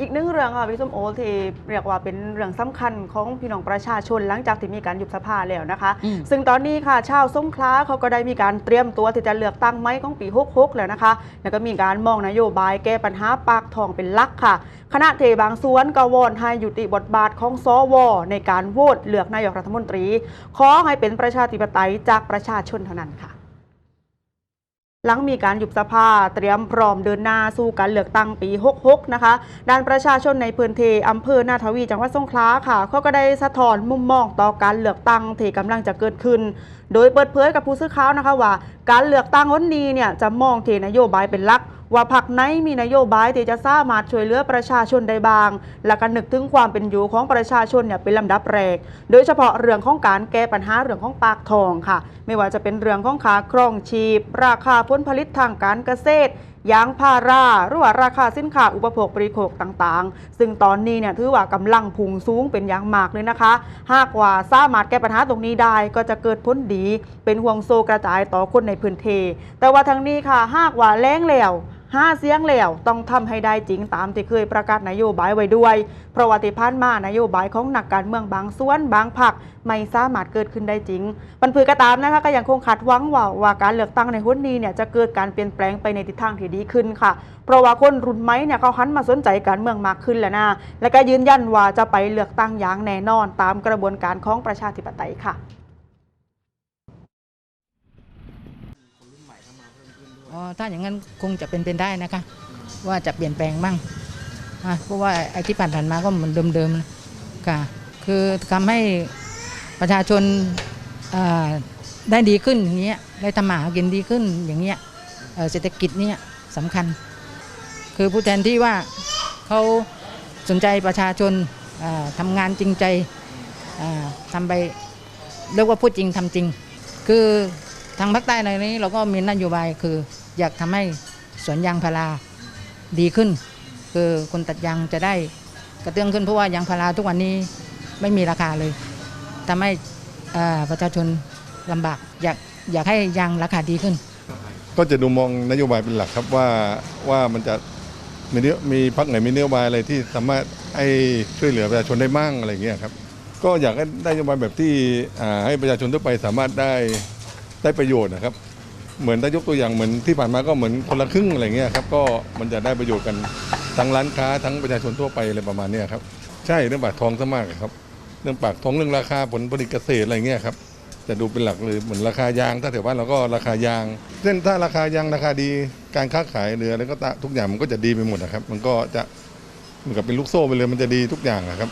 อีกหนึ่งเรื่องค่ะพี่ส้มโอที่เรียกว่าเป็นเรื่องสำคัญของพี่น้องประชาชนหลังจากที่มีการยุบสภาแล้วนะคะอืมซึ่งตอนนี้ค่ะชาวสงขลาเขาก็ได้มีการเตรียมตัวที่จะเลือกตั้งไม้ของปี66แล้วนะคะ แล้วก็มีการมองนโยบายแก้ปัญหาปากท้องเป็นหลักค่ะคณะเทบางส่วนก็วอนให้ยุติบทบาทของสวในการโหวตเลือกนายกรัฐมนตรี ขอให้เป็นประชาธิปไตยจากประชาชนเท่านั้นค่ะ หลังมีการยุบสภาเตรียมพร้อมเดินหน้าสู้การเลือกตั้งปี 66 นะคะ ด้านประชาชนในพื้นที่อำเภอนาทวีจังหวัดสงขลาค่ะเขาก็ได้สะท้อนมุมมองต่อการเลือกตั้งที่กำลังจะเกิดขึ้น โดยเปิดเผยกับผู้สื่อข่าวนะคะว่า การเลือกตั้งวันนี้เนี่ยจะมองที่นโยบายเป็นหลัก ว่าพรรคไหนมีนโยบายที่จะสามารถช่วยเหลือประชาชนได้บ้าง และก็นึกถึงความเป็นอยู่ของประชาชนเนี่ยเป็นลำดับแรก โดยเฉพาะเรื่องของการแก้ปัญหาเรื่องของปากทองค่ะ ไม่ว่าจะเป็นเรื่องของขาครองชีพ ราคาผลผลิตทางการเกษตรยางพาราหรือว่าราคาสินค้าอุปโภคบริโภคต่างๆ ซึ่งตอนนี้เนี่ยถือว่ากำลังพุ่งสูงเป็นอย่างมากเลยนะคะ หากว่าสามารถแก้ปัญหาตรงนี้ได้ก็จะเกิดผลดี เป็นห่วงโซกระจายต่อคนในพื้นที่แต่ว่าทางนี้ค่ะหากว่าแล้งแล้ว ห้าเสียงแล้วต้องทำให้ได้จริงตามที่เคยประกาศนโยบายไว้ด้วย เพราะว่าที่ผ่านมานโยบายของนักการเมืองบางส่วนบางพรรคไม่สามารถเกิดขึ้นได้จริงบรรพือกระตามนะคะก็ยังคงขัดหวังว่าว่าการเลือกตั้งในหุ้นนี้เนี่ยจะเกิดการเปลี่ยนแปลงไปในทิศทางที่ดีขึ้นค่ะ เพราะว่าคนรุ่นใหม่เนี่ยเขาหันมาสนใจการเมืองมากขึ้นแล้วนะและก็ยืนยันว่าจะไปเลือกตั้งอย่างแน่นอนตามกระบวนการของประชาธิปไตยค่ะ อ๋อถ้าอย่างนั้นคงจะเป็นเป็นได้นะคะ ว่าจะเปลี่ยนแปลงบ้างอะเพราะว่าไอ้ที่ผ่านๆมาก็เหมือนเดิมๆค่ะ คือทำให้ประชาชนได้ดีขึ้นอย่างเงี้ยได้ทำมาหากินดีขึ้นอย่างเงี้ยเศรษฐกิจเนี่ยสำคัญ คือผู้แทนที่ว่าเขาสนใจประชาชนทำงานจริงใจทำไปเรียกว่าพูดจริงทำจริง คือทางภาคใต้ในนี้เราก็มีนโยบายคือ อยากทำให้สวนยางพาราดีขึ้น คือคนตัดยางจะได้กระเตื้องขึ้นเพราะว่ายางพาราทุกวันนี้ไม่มีราคาเลยทำให้ประชาชนลำบากอยากอยากให้ยางราคาดีขึ้น ก็จะดูมองนโยบายเป็นหลักครับว่าว่ามันจะมีเนื้อมีพักไหนมีนโยบายอะไรที่สามารถให้ช่วยเหลือประชาชนได้มั่งอะไรอย่างเงี้ยครับก็อยากให้ได้นโยบายแบบที่ให้ประชาชนทั่วไปสามารถได้ได้ประโยชน์นะครับ เหมือนถ้ายกตัวอย่างเหมือนที่ผ่านมาก็เหมือนคนละครึ่งอะไรเงี้ยครับก็มันจะได้ประโยชน์กันทั้งร้านค้าทั้งประชาชนทั่วไปอะไรประมาณนี้ครับใช่เรื่องปากท้องซะมากครับ เรื่องปากท้องเรื่องราคาผลผลิตเกษตรอะไรเงี้ยครับจะดูเป็นหลักเลยเหมือนราคายาง ถ้าแถวบ้านเราก็ราคายาง เช่นถ้าราคายางราคาดีการค้าขายเรืออะไรก็ทุกอย่างมันก็จะดีไปหมดนะครับ มันก็จะเหมือนกับเป็นลูกโซ่ไปเลยมันจะดีทุกอย่างนะครับ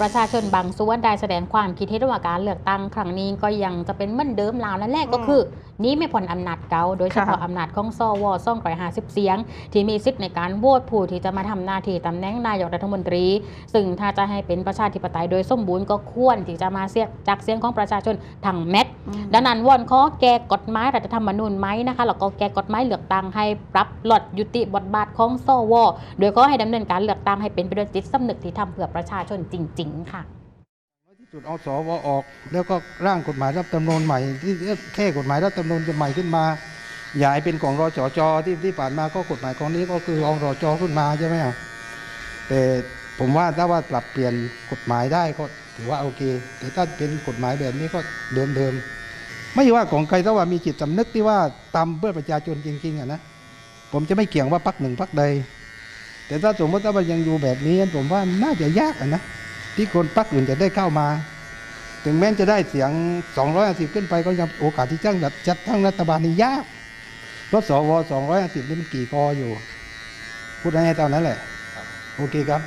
ประชาชนบางส่วนได้แสดงความคิดเห็นว่าการเลือกตั้งครั้งนี้ก็ยังจะเป็นเหมือนเดิมลาวนั่นแหละก็คือห นี้ไม่พ้นอำนาจเก่าโดยเฉพาะค่ะอำนาจของสวซ่องร้อยห้าสิบเสียง ที่มีสิทธิ์ในการโหวตผู้ที่จะมาทำหน้าที่ตำแหน่งนายกรัฐมนตรี ซึ่งถ้าจะให้เป็นประชาธิปไตยโดยสมบูรณ์ก็ควรที่จะมาเสียงจากเสียงของประชาชนทั้งแมทดังนั้นวอนขอแก้กฎหมายรัฐธรรมนูญไหมนะคะแล้วก็แก้กฎหมายเลือกตั้งให้ปรับลดยุติบทบาทของสวโดยขอให้ดำเนินการเลือกตั้งให้เป็นไปด้วยจิตสำนึกที่ทำเพื่อประชาชนจริง ๆ ค่ะ จุดเอาสวออก แล้วก็ร่างกฎหมายรัฐธรรมนูญใหม่ ที่แค่กฎหมายรัฐธรรมนูญจะใหม่ขึ้นมาย่าให้เป็นของรอจจที่ที่ผ่านมาก็กฎหมายของนี้ก็คือเอารอจขึ้นมาใช่ไหมอะแต่ผมว่าถ้าว่าปรับเปลี่ยนกฎหมายได้ก็ถือว่าโอเค แต่ถ้าเป็นกฎหมายแบบนี้ก็เดิมเดิมๆไม่ว่าของใครถ้าว่ามีจิตสำนึกที่ว่าทำเพื่อประชาชนจริงๆอะนะผมจะไม่เกี่ยงว่าพักหนึ่งพักใด แต่ถ้าสมมติว่ายังอยู่แบบนี้ผมว่าน่าจะยากอะนะ ที่คนพรรคอื่นจะได้เข้ามา ถึงแม้จะได้เสียง 250 ขึ้นไปก็ยังโอกาสที่จ้างจัดทั้งรัฐบาลนี่ยากเพราะสว250นี่มันกี่กออยู่ พูดง่ายๆตอนนั้นแหละ โอเคครับ